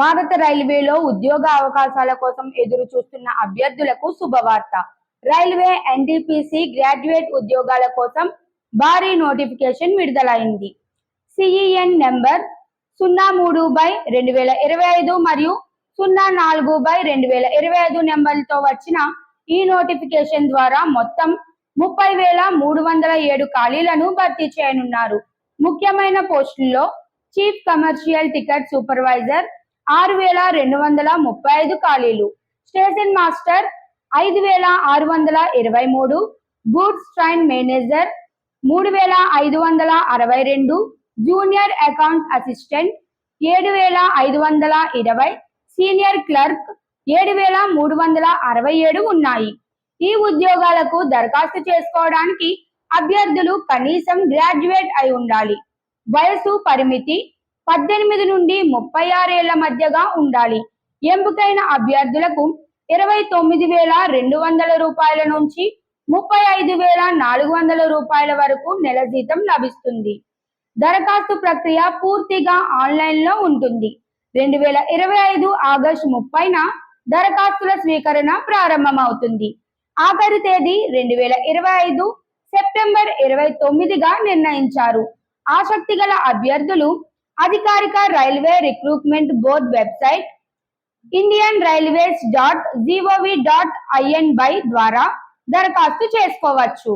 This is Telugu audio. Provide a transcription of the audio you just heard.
భారత రైల్వేలో ఉద్యోగ అవకాశాల కోసం ఎదురు చూస్తున్న అభ్యర్థులకు శుభవార్త. రైల్వే ఎన్టీపీసీ గ్రాడ్యుయేట్ ఉద్యోగాల కోసం భారీ నోటిఫికేషన్ విడుదలైంది. సిఈఎన్ నెంబర్ సున్నా మూడు బై రెండు వేల ఇరవై ఐదు మరియు సున్నా నాలుగు బై రెండు వేల ఇరవై ఐదు నెంబర్లతో వచ్చిన ఈ నోటిఫికేషన్ ద్వారా మొత్తం ముప్పై వేల మూడు వందల ఏడు ఖాళీలను భర్తీ చేయనున్నారు. ముఖ్యమైన పోస్టుల్లో చీఫ్ కమర్షియల్ టికెట్ సూపర్వైజర్ ఆరు వేల రెండు వందల ముప్పై ఐదు ఖాళీలు. స్టేషన్ మాస్టర్ ఐదు వేల ఆరు వందల ఇరవై మూడు. గూడ్స్ ట్రైన్ మేనేజర్ మూడు వేల ఐదు వందల అరవై రెండు. జూనియర్ అకౌంట్ అసిస్టెంట్ ఏడు వేల ఐదు వందల ఇరవై. సీనియర్ క్లర్క్ ఏడు వేల మూడు వందల అరవై ఏడు ఉన్నాయి. ఈ ఉద్యోగాలకు దరఖాస్తు చేసుకోవడానికి అభ్యర్థులు కనీసం గ్రాడ్యుయేట్ అయి ఉండాలి. వయసు పరిమితి పద్దెనిమిది నుండి ముప్పై ఆరేళ్ళ మధ్యగా ఉండాలి. ఎంపికైన అభ్యర్థులకు ఇరవై తొమ్మిది వేల రెండు వందల రూపాయల నుంచి ముప్పై ఐదు వేల నాలుగు వందల రూపాయల వరకు నెల జీతం లభిస్తుంది. దరఖాస్తు ప్రక్రియ పూర్తిగా ఆన్లైన్లో ఉంటుంది. రెండు వేల ఇరవై ఐదు ఆగస్టు ముప్పైన దరఖాస్తుల స్వీకరణ ప్రారంభమవుతుంది. ఆఖరి తేదీ రెండు వేల ఇరవై ఐదు సెప్టెంబర్ ఇరవై తొమ్మిదిగా నిర్ణయించారు. ఆసక్తి గల అభ్యర్థులు అధికారిక railway recruitment board website Indian railways dot GOV dot IN by ద్వారా దరఖాస్తు చేసుకోవచ్చు.